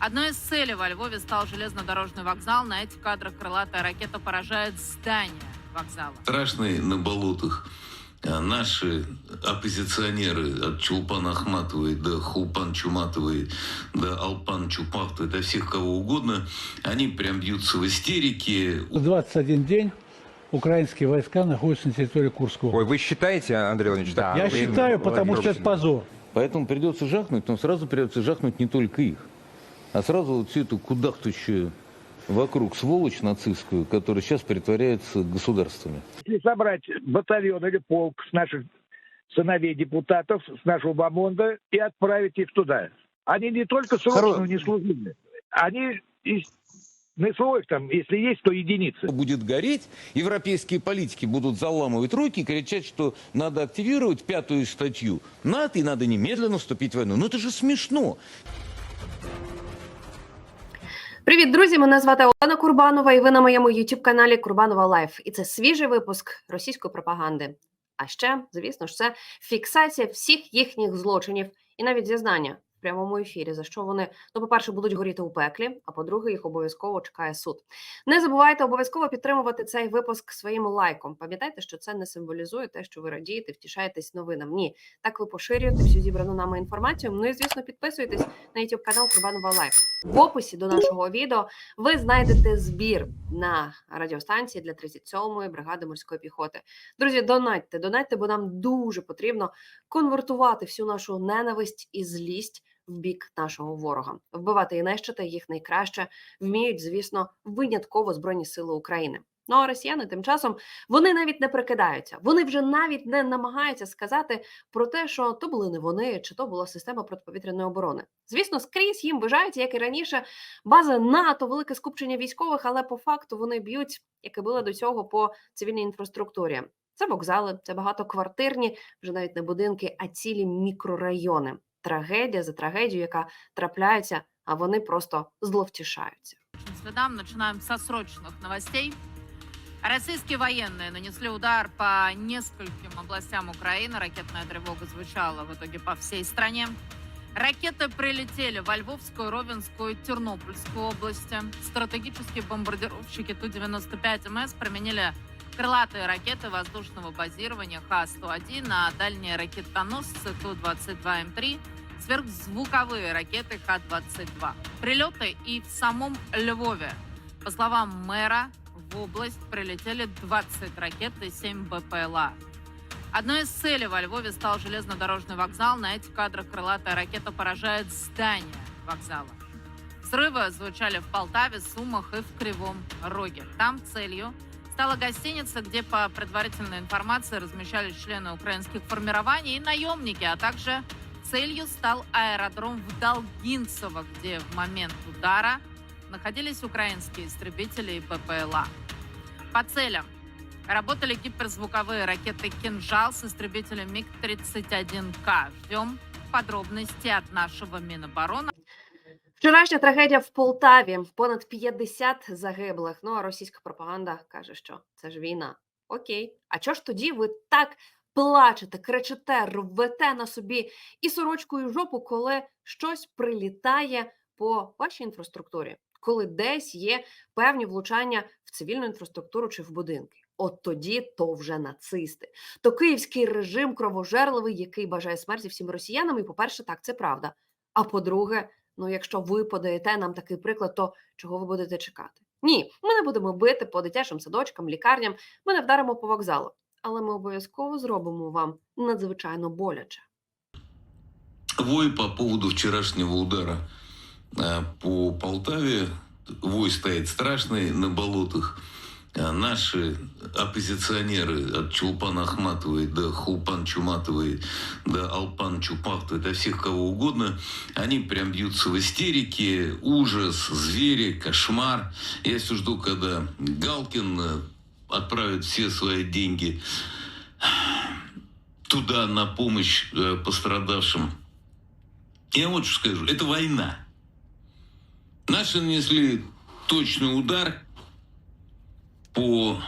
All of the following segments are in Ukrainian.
Одной из целей во Львове стал железнодорожный вокзал. На этих кадрах крылатая ракета поражает здание вокзала. страшный на болотах. А Наши оппозиционеры от Чулпана Ахматовой до Хулпан Чуматовой до Алпан Чупахтовой, до всех кого угодно, они прям бьются в истерике. 21 день украинские войска находятся на территории Курского. Ой, вы считаете, Андрей Владимирович, так? Я Вы- считаю, потому что это позор. Поэтому придется жахнуть, но сразу придется жахнуть не только их, а сразу вот всю эту кудахтущую вокруг сволочь нацистскую, которая сейчас притворяется государствами. Если собрать батальон или полк с наших сыновей депутатов, с нашего бомонда и отправить их туда. Они не только срочно не служили, они из НСО их там, если есть, то единицы. Будет гореть, европейские политики будут заламывать руки и кричать, что надо активировать пятую статью НАТО и надо немедленно вступить в войну. Ну это же смешно. Привіт, друзі! Мене звати Олена Курбанова, і ви на моєму youtube каналі Курбанова Лайф. І це свіжий випуск російської пропаганди. А ще, звісно ж, це фіксація всіх їхніх злочинів і навіть зізнання прямому ефірі, за що вони, ну, по-перше, будуть горіти у пеклі, а по-друге, їх обов'язково чекає суд. Не забувайте обов'язково підтримувати цей випуск своїм лайком. Пам'ятайте, що це не символізує те, що ви радієте, втішаєтесь новинам. Ні, так ви поширюєте всю зібрану нами інформацію. Ну і звісно, підписуйтесь на youtube канал Курбанова Лайф. В описі до нашого відео ви знайдете збір на радіостанції для 37-ї бригади морської піхоти. Друзі, донатьте, донатьте, бо нам дуже потрібно конвертувати всю нашу ненависть і злість в бік нашого ворога. Вбивати і нищити їх найкраще вміють, звісно, винятково Збройні Сили України. Ну а росіяни тим часом вони навіть не прикидаються. Вони вже навіть не намагаються сказати про те, що то були не вони, чи то була система протиповітряної оборони. Звісно, скрізь їм вважається, як і раніше, бази НАТО, велике скупчення військових, але по факту вони б'ють, як і було до цього, по цивільній інфраструктурі. Це вокзали, це багатоквартирні, вже навіть не будинки, а цілі мікрорайони Трагедія за трагедією, яка трапляється, а вони просто зловтішаються. По следам начинаем со срочных новостей. Российские военные нанесли удар по нескольким областям Украины. Ракетная тревога звучала в итоге по всей стране. Ракеты прилетели во Львовскую, Ровенскую, Тернопольскую области. Стратегические бомбардировщики Ту-95МС применили крылатые ракеты воздушного базирования Х-101 на дальние ракетоносцы Ту-22М3, сверхзвуковые ракеты Х-22. Прилеты и в самом Львове. По словам мэра, в область прилетели 20 ракет и 7 БПЛА. Одной из целей во Львове стал железнодорожный вокзал. На этих кадрах крылатая ракета поражает здание вокзала. Взрывы звучали в Полтаве, Сумах и в Кривом Роге. Там целью стала гостиница, где по предварительной информации размещались члены украинских формирований и наемники, а также целью стал аэродром в Долгинцево, где в момент удара находились украинские истребители и ППЛА. По целям работали гиперзвуковые ракеты «Кинжал» с истребителем МиГ-31К. Ждем подробностей от нашего Минобороны. Вчорашня трагедія в Полтаві понад 50 загиблих. Ну а російська пропаганда каже, що це ж війна. Окей, а чого ж тоді ви так плачете, кричите, рвете на собі і сорочкою жопу, коли щось прилітає по вашій інфраструктурі, коли десь є певні влучання в цивільну інфраструктуру чи в будинки? От тоді то вже нацисти. То київський режим кровожерливий, який бажає смерті всім росіянам. І, по-перше, так це правда. А по-друге, ну якщо ви подаєте нам такий приклад, то чого ви будете чекати? Ні, ми не будемо бити по дитячим садочкам, лікарням, ми не вдаримо по вокзалу, але ми обов'язково зробимо вам надзвичайно боляче. Вой по поводу вчерашнего удара по Полтаве. Вой стоит страшный на болотах. А Наши оппозиционеры от Чулпана Ахматовой до Хулпан Чуматовой до Алпан Чупахтовой, до всех кого угодно, они прям бьются в истерике, ужас, звери, кошмар. Я все жду, когда Галкин э, отправит все свои деньги туда на помощь э, пострадавшим. Я вот что скажу, это война. Наши нанесли точный удар по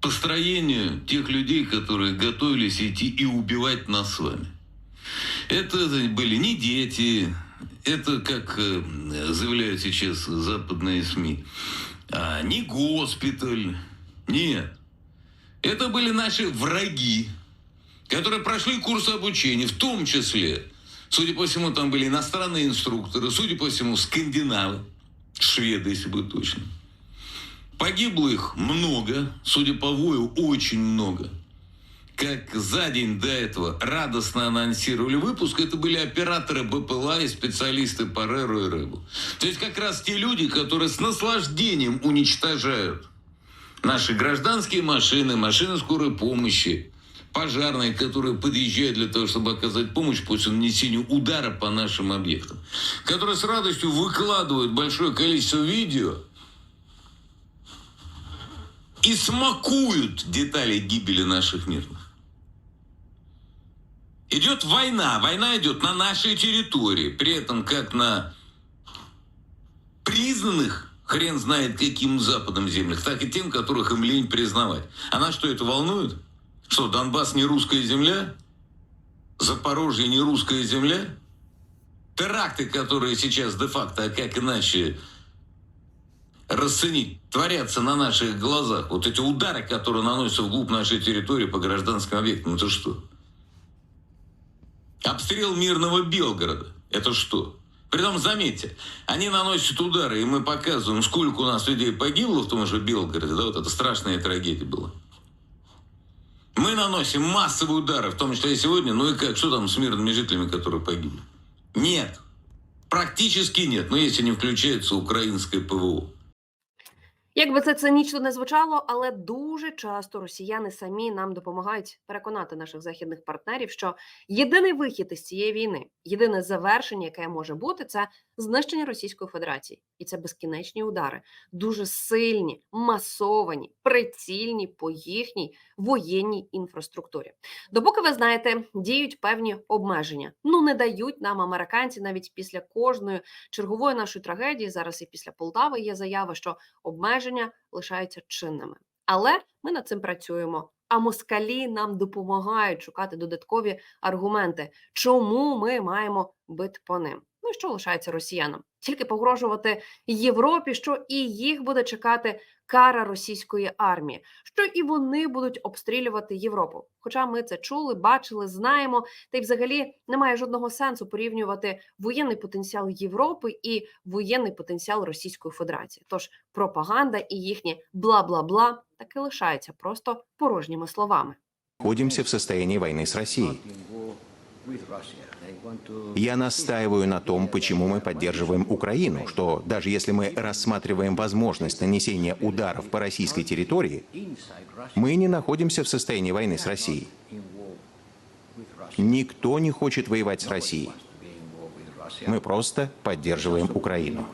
построению тех людей, которые готовились идти и убивать нас с вами. Это были не дети, это, как э, заявляют сейчас западные СМИ, а, не госпиталь. Нет. Это были наши враги, которые прошли курс обучения, в том числе, судя по всему, там были иностранные инструкторы, судя по всему, скандинавы, шведы, если быть точно. Погибло их много, судя по вою, очень много. Как за день до этого радостно анонсировали выпуск, это были операторы БПЛА и специалисты по РЭРу и РЭБу. То есть как раз те люди, которые с наслаждением уничтожают наши гражданские машины, машины скорой помощи, пожарные, которые подъезжают для того, чтобы оказать помощь после нанесения удара по нашим объектам, которые с радостью выкладывают большое количество видео и смакуют детали гибели наших мирных. Идет война, война идет на нашей территории, при этом как на признанных, хрен знает каким Западом землях, так и тем, которых им лень признавать. А нас что, это волнует? Что, Донбасс не русская земля? Запорожье не русская земля? Теракты, которые сейчас де-факто, а как иначе расценить, творятся на наших глазах. Вот эти удары, которые наносятся вглубь нашей территории по гражданским объектам, это что? Обстрел мирного Белгорода. Это что? Притом, заметьте, они наносят удары, и мы показываем, сколько у нас людей погибло в том же Белгороде. Да, вот это страшная трагедия была. Мы наносим массовые удары, в том числе і сегодня. Ну и как, что там с мирными жителями, которые погибли? Нет. Практически нет. Но если не включается украинское ПВО. Як би це цинічно не звучало, але дуже часто росіяни самі нам допомагають переконати наших західних партнерів, що єдиний вихід із цієї війни, єдине завершення, яке може бути, це знищення Російської Федерації, і це безкінечні удари, дуже сильні, масовані, прицільні по їхній воєнній інфраструктурі. Допоки ви знаєте, діють певні обмеження. Ну не дають нам американці навіть після кожної чергової нашої трагедії. Зараз і після Полтави є заява, що обмеження лишаються чинними. Але ми над цим працюємо. А москалі нам допомагають шукати додаткові аргументи, чому ми маємо бити по ним. Ну і що лишається росіянам? Тільки погрожувати Європі, що і їх буде чекати кара російської армії, що і вони будуть обстрілювати Європу. Хоча ми це чули, бачили, знаємо, та й взагалі немає жодного сенсу порівнювати воєнний потенціал Європи і воєнний потенціал Російської Федерації. Тож пропаганда і їхнє бла-бла-бла таки лишаються просто порожніми словами. находимся в состоянии войны с Россией. Я настаиваю на том, почему мы поддерживаем Украину, что даже если мы рассматриваем возможность нанесения ударов по российской территории, мы не находимся в состоянии войны с Россией. Никто не хочет воевать с Россией. Мы просто поддерживаем Украину.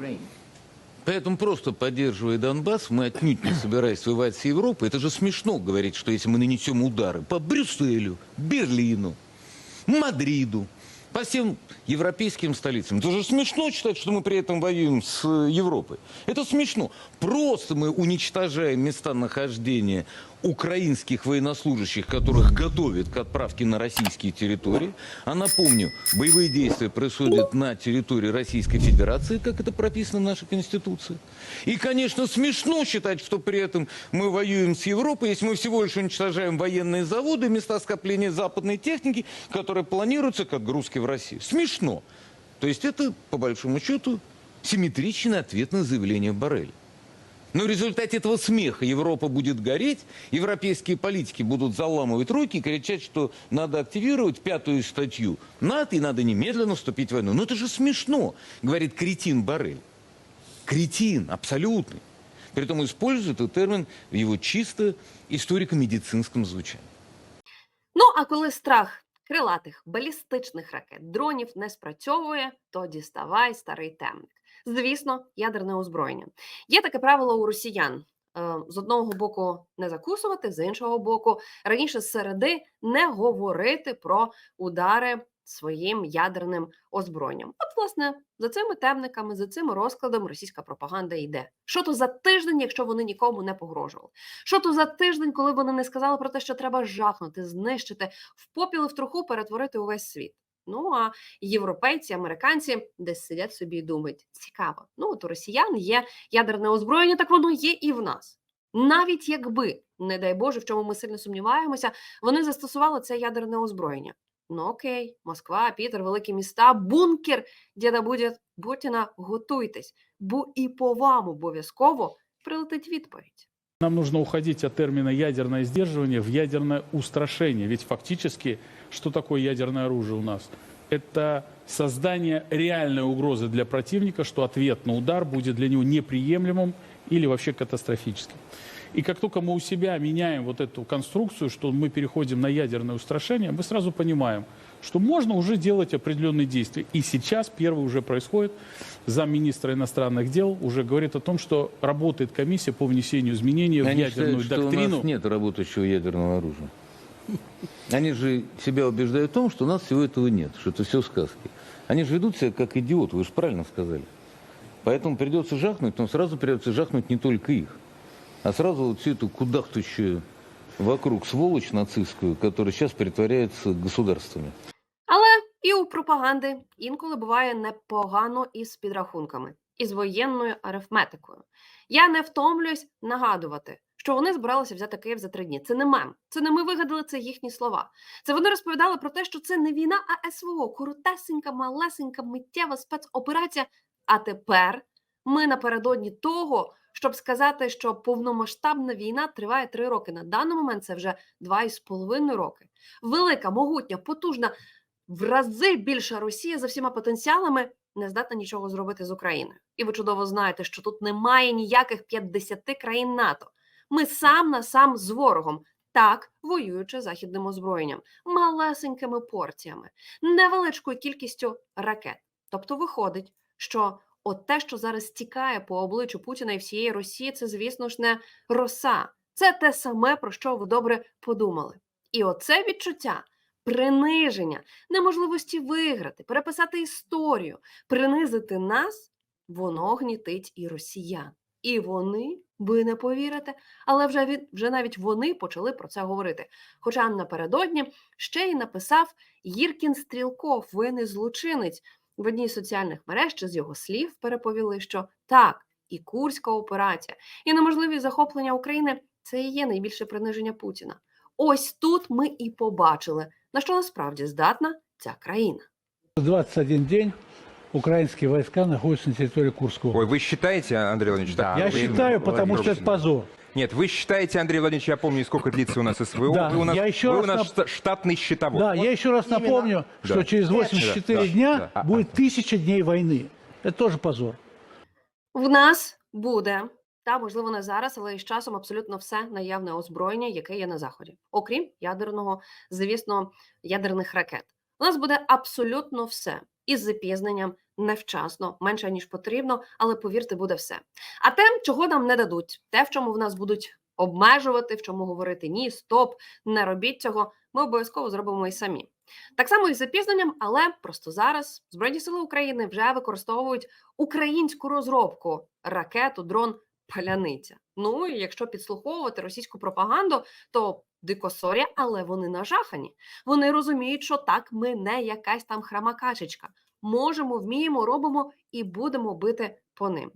Поэтому просто поддерживая Донбасс, мы отнюдь не собираясь воевать с Европой. Это же смешно говорить, что если мы нанесем удары по Брюсселю, Берлину, Мадриду, по всем европейским столицам. Это же смешно считать, что мы при этом воюем с э, Европой. Это смешно. Просто мы уничтожаем места нахождения Украинских военнослужащих, которых готовят к отправке на российские территории. А напомню, боевые действия происходят на территории Российской Федерации, как это прописано в нашей Конституции. И, конечно, смешно считать, что при этом мы воюем с Европой, если мы всего лишь уничтожаем военные заводы, места скопления западной техники, которые планируются как грузки в Россию. Смешно. То есть это, по большому счету, симметричный ответ на заявление Барреля. Но в результате этого смеха Европа будет гореть, европейские политики будут заламывать руки и кричать, что надо активировать пятую статью НАТО и надо немедленно вступить в войну. Ну это же смешно, говорит кретин Барель. Кретин, абсолютный. Притом использует этот термин в его чисто историко-медицинском звучании. Ну а коли страх крилатих балістичних ракет дронів не спрацьовує, то діставай старий темник. Звісно, ядерне озброєння. Є таке правило у росіян. е, З одного боку не закусувати, з іншого боку, раніше з середи не говорити про удари своїм ядерним озброєнням. От, власне, за цими темниками, за цим розкладом російська пропаганда йде. Що то за тиждень, якщо вони нікому не погрожували? Що то за тиждень, коли вони не сказали про те, що треба жахнути, знищити, в попіл і в труху перетворити увесь світ? Ну а європейці, американці десь сидять собі і думають: цікаво. Ну от у росіян є ядерне озброєння, так воно є і в нас. Навіть якби, не дай Боже, в чому ми сильно сумніваємося, вони застосували це ядерне озброєння. Ну окей, Москва, Пітер, великі міста, бункер діда буде Путіна, готуйтесь, бо і по вам обов'язково прилетить відповідь. Нам нужно уходить от термина ядерное сдерживание в ядерное устрашение. Ведь фактически, что такое ядерное оружие у нас? Это создание реальной угрозы для противника, что ответ на удар будет для него неприемлемым или вообще катастрофическим. И как только мы у себя меняем вот эту конструкцию, что мы переходим на ядерное устрашение, мы сразу понимаем, что можно уже делать определенные действия. И сейчас первый уже происходит. Замминистра иностранных дел уже говорит о том, что работает комиссия по внесению изменений в Они ядерную считают, что у доктрину. нас нет работающего ядерного оружия. Они же себя убеждают в том, что у нас всего этого нет, что это все сказки. Они же ведут себя как идиоты, вы же правильно сказали. Поэтому придется жахнуть, но сразу придется жахнуть не только их, а сразу вот всю эту кудахтущую вокруг сволочь нацистскую, которая сейчас притворяется государствами. І у пропаганди інколи буває непогано із підрахунками, із воєнною арифметикою. Я не втомлююсь нагадувати, що вони збиралися взяти Київ за три дні. Це не мем, це не ми вигадали, це їхні слова. Це вони розповідали про те, що це не війна, а СВО, коротесенька, малесенька, миттєва спецоперація. А тепер ми напередодні того, щоб сказати, що повномасштабна війна триває три роки. На даний момент це вже два із половиною роки. Велика, могутня, потужна, в рази більша Росія за всіма потенціалами не здатна нічого зробити з Україною. І ви чудово знаєте, що тут немає ніяких 50 країн НАТО. Ми сам на сам з ворогом, так воюючи західним озброєнням, малесенькими порціями, невеличкою кількістю ракет. Тобто виходить, що от те, що зараз тікає по обличчю Путіна і всієї Росії, це, звісно ж, не роса. Це те саме, про що ви добре подумали. І оце відчуття приниження, неможливості виграти, переписати історію, принизити нас, воно гнітить і росіян. І вони, ви не повірите, але вже від вже навіть вони почали про це говорити. Хоча напередодні ще й написав Гіркін Стрілков, винний злочинець. В одній соціальних мереж чи з його слів переповіли, що так, і Курська операція, і неможливість захоплення України це і є найбільше приниження Путіна. Ось тут ми і побачили, на що насправді здатна ця країна. 21 день украинские войска находятся на территории Курского. Ой, вы считаете, Андрей Владимирович, так? Я Вы- считаю, потому что это позор. Нет, вы считаете, Андрей Владимирович, я помню, сколько длится у нас СВО. Да, вы у нас, я еще вы раз у нас нап- шта- штатный счетовод. Да, я еще раз напомню, что Да. через 84 Да, дня да, а, будет тысяча дней войны. Это тоже позор. В нас буде, та можливо не зараз, але і з часом абсолютно все наявне озброєння, яке є на заході, окрім ядерного, звісно, ядерних ракет. У нас буде абсолютно все із запізненням, невчасно, менше ніж потрібно, але повірте, буде все. А те, чого нам не дадуть, те, в чому в нас будуть обмежувати, в чому говорити ні, стоп, не робіть цього, ми обов'язково зробимо і самі. Так само і з запізненням, але просто зараз Збройні сили України вже використовують українську розробку ракету, дрон паляниця. Ну і якщо підслуховувати російську пропаганду, то дико сорі, але вони нажахані. Вони розуміють, що так ми не якась там храмакачечка. Можемо, вміємо, робимо і будемо бити по ним.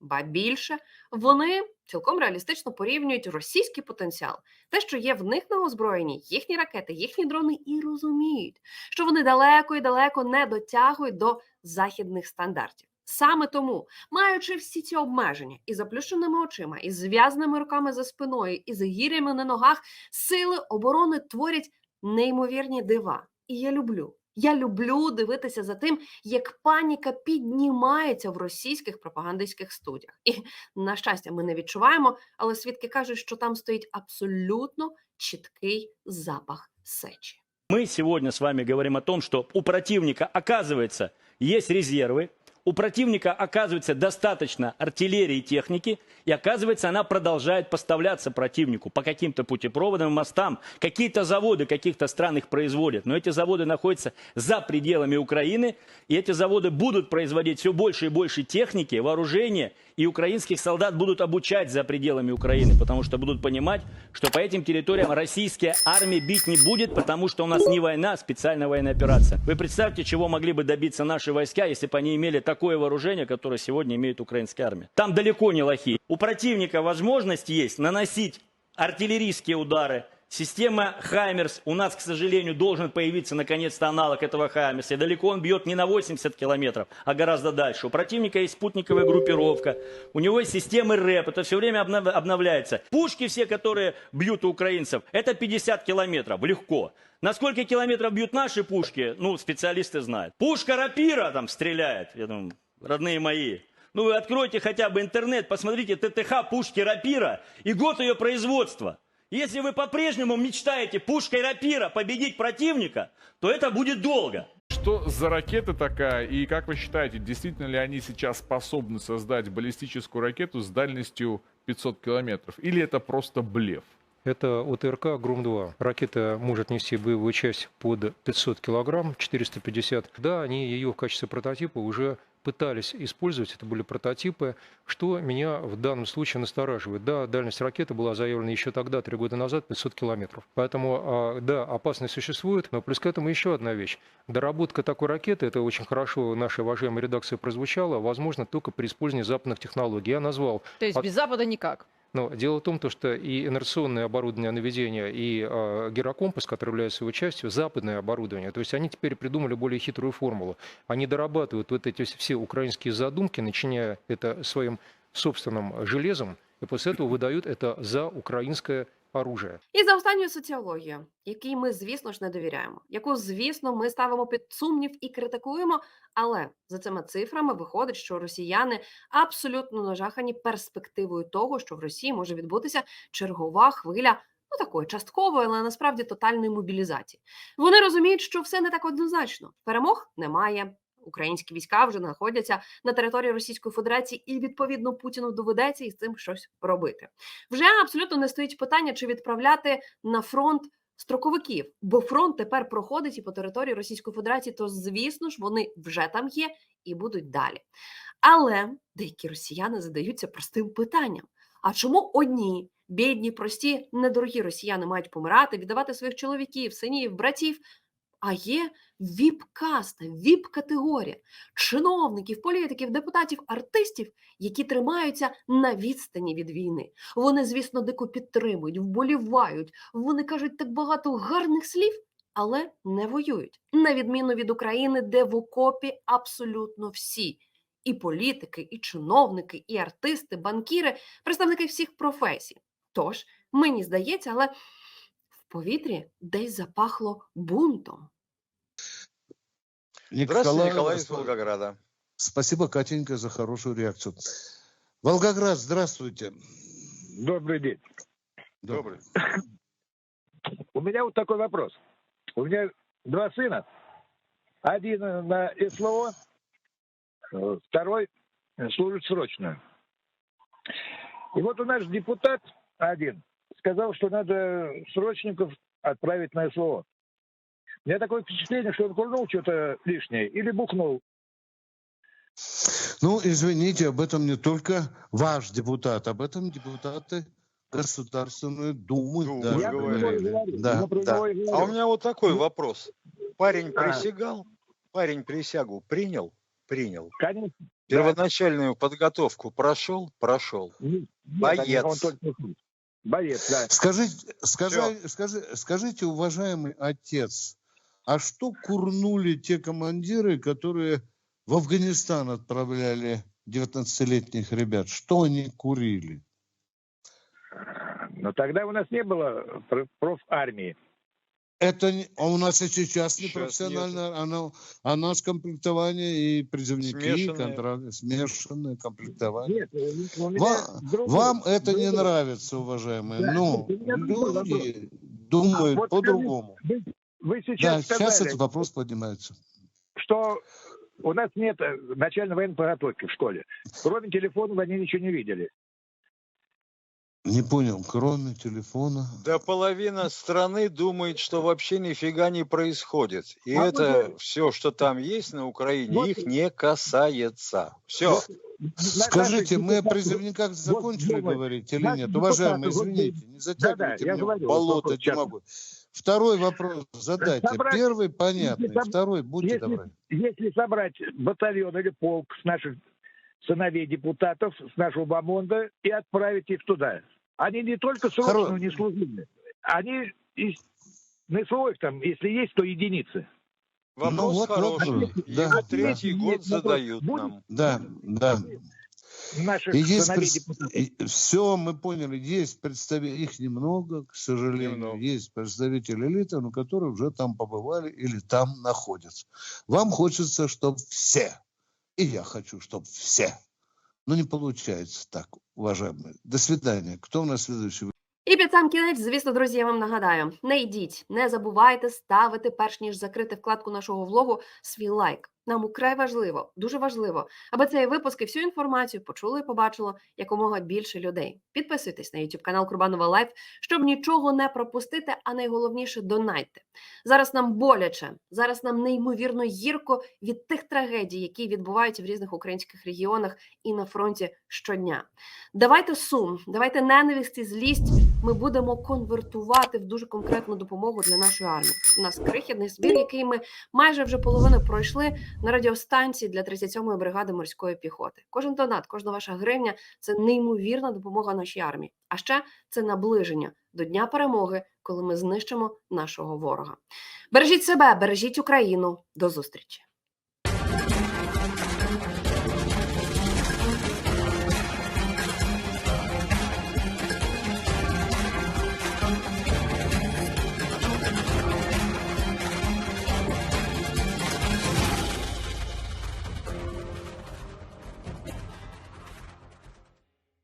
Ба більше вони цілком реалістично порівнюють російський потенціал, те, що є в них на озброєнні, їхні ракети, їхні дрони, і розуміють, що вони далеко і далеко не дотягують до західних стандартів. Саме тому, маючи всі ці обмеження і заплющеними очима, і зв'язаними руками за спиною, і з гірями на ногах, сили оборони творять неймовірні дива. І я люблю. Я люблю дивитися за тим, як паніка піднімається в російських пропагандистських студіях. І на щастя, ми не відчуваємо, але свідки кажуть, що там стоїть абсолютно чіткий запах сечі. Мы сегодня с вами говорим о том, что у противника, оказывается, есть резервы, у противника оказывается достаточно артиллерии и техники, и оказывается она продолжает поставляться противнику по каким-то путепроводам, мостам. Какие-то заводы каких-то стран их производят, но эти заводы находятся за пределами Украины, и эти заводы будут производить все больше и больше техники, вооружения, и украинских солдат будут обучать за пределами Украины, потому что будут понимать, что по этим территориям российская армия бить не будет, потому что у нас не война, а специальная военная операция. Вы представьте, чего могли бы добиться наши войска, если бы они имели такое вооружение, которое сегодня имеет украинская армия. Там далеко не лохи. У противника возможность есть наносить артиллерийские удары, Система Хаймерс, у нас, к сожалению, должен появиться наконец-то аналог этого Хаймерса. И далеко он бьет не на 80 километров, а гораздо дальше. У противника есть спутниковая группировка, у него есть системы РЭП, это все время обнов- обновляется. Пушки все, которые бьют у украинцев, это 50 километров, легко. На сколько километров бьют наши пушки, ну, специалисты знают. Пушка рапира там стреляет, я думаю, родные мои. Ну, вы откройте хотя бы интернет, посмотрите ТТХ пушки рапира и год ее производства. Если вы по-прежнему мечтаете пушкой рапира победить противника, то это будет долго. Что за ракета такая, и как вы считаете, действительно ли они сейчас способны создать баллистическую ракету с дальностью 500 километров, или это просто блеф? Это ОТРК «Гром-2». Ракета может нести боевую часть под 500 килограмм, 450. Да, они ее в качестве прототипа уже пытались использовать, это были прототипы, что меня в данном случае настораживает. Да, дальность ракеты была заявлена еще тогда, три года назад, 500 километров. Поэтому, а, да, опасность существует, но плюс к этому еще одна вещь. Доработка такой ракеты, это очень хорошо в нашей уважаемой редакции прозвучало, возможно только при использовании западных технологий. Я назвал То есть от- без Запада никак. Но дело в том, то, что и инерционное оборудование наведения, и э, гирокомпас, который является его частью, западное оборудование. То есть они теперь придумали более хитрую формулу. Они дорабатывают вот эти все украинские задумки, начиная это своим собственным железом, і после этого видають это за українське оружие. І за останньою соціологією, якій ми, звісно ж, не довіряємо, яку, звісно, ми ставимо під сумнів і критикуємо. Але за цими цифрами виходить, що росіяни абсолютно нажахані перспективою того, що в Росії може відбутися чергова хвиля. Ну, такої часткової, але насправді тотальної мобілізації. Вони розуміють, що все не так однозначно. Перемог немає. Українські війська вже знаходяться на території Російської Федерації, і відповідно Путіну доведеться із цим щось робити. Вже абсолютно не стоїть питання, чи відправляти на фронт строковиків, бо фронт тепер проходить і по території Російської Федерації, то звісно ж вони вже там є і будуть далі. Але деякі росіяни задаються простим питанням: а чому одні бідні, прості, недорогі росіяни мають помирати, віддавати своїх чоловіків, синів, братів? А є віп-каста, віп-категорія чиновників, політиків, депутатів, артистів, які тримаються на відстані від війни. Вони, звісно, дико підтримують, вболівають. Вони кажуть так багато гарних слів, але не воюють. На відміну від України, де в окопі абсолютно всі. І політики, і чиновники, і артисти, банкіри, представники всіх професій. Тож, мені здається, але в повітрі десь запахло бунтом. Здравствуйте, Николай из Волгограда. Спасибо, Катенька, за хорошую реакцию. Волгоград, здравствуйте. Добрый день. Добрый. У меня вот такой вопрос. У меня два сына. Один на СВО, э, второй служит срочно. И вот у нас депутат один сказал, что надо срочников отправить на СВО. У меня такое впечатление, что он курнул что-то лишнее или бухнул. Ну, извините, об этом не только ваш депутат, об этом депутаты Государственной Думы. Думы даже Я говорю. Да. Да. А у меня вот такой вопрос. Парень А. присягал, парень присягу принял, принял. Конечно. Первоначальную подготовку прошел, прошел. Нет, Боец. он только. Боец, да. Скажите, скажи, скажи, скажите, уважаемый отец, а что курнули те командиры, которые в Афганистан отправляли 19-летних ребят? Что они курили? Но тогда у нас не было про- профармии. Это не- а у нас и сейчас не Сейчас профессиональное, оно, а у нас комплектование и призывники, и Смешанное. контракты, смешанное комплектование. Нет, э, у меня Ва- другой- Вам это не другой. нравится, уважаемые, Да, но нет, у меня другой люди думают Вот по-другому. Вы, вы Да, сейчас сейчас сказали, этот вопрос поднимается. что У нас нет э, начальной военной подготовки в школе. Кроме телефонов они ничего не видели. Не понял, кроме телефона. Да половина страны думает, что вообще нифига не происходит. И А это вот, все, что там есть на Украине, вот- их не касается. Все. Скажите, мы о призывниках закончили вот, говорить или нет? Уважаемые, извините, не затягивайте я меня говорю, в болото, сейчас. могу. Второй вопрос задайте. Собрать- Первый понятный, Если второй будьте если, добры. если собрать батальон или полк с наших сыновей депутатов, с нашего бомонда, и отправить их туда. Они не только срочно Хоро- не служили, они из на своих там, если есть, то единицы. Вопрос Ну вот, вот, хороший. да, Его да. третий Нет, год задают Будет- нам. Да, да. Наших И есть сыновей пред- депутатов. все, мы поняли, есть представители, их немного, к сожалению, Немного. есть представители элиты, но которые уже там побывали или там находятся. Вам хочется, чтобы все, и я хочу, чтобы все. Но не получается так, уважаемые. До свидания. Кто у нас следующий? І під сам кінець, звісно, друзі, я вам нагадаю: не йдіть, не забувайте ставити, перш ніж закрити вкладку нашого влогу, свій лайк. Нам украй важливо, дуже важливо, аби цей випуск і всю інформацію почули і побачило якомога більше людей. Підписуйтесь на YouTube канал Курбанова Лайф, щоб нічого не пропустити, а найголовніше донайте. Зараз нам боляче, зараз нам неймовірно гірко від тих трагедій, які відбуваються в різних українських регіонах і на фронті щодня. Давайте сум, давайте ненависть і злість. Ми будемо конвертувати в дуже конкретну допомогу для нашої армії. У нас крихітний збір, який ми майже вже половину пройшли на радіостанції для 37-ї бригади морської піхоти. Кожен донат, кожна ваша гривня це неймовірна допомога нашій армії. А ще це наближення до дня перемоги, коли ми знищимо нашого ворога. Бережіть себе, бережіть Україну. До зустрічі.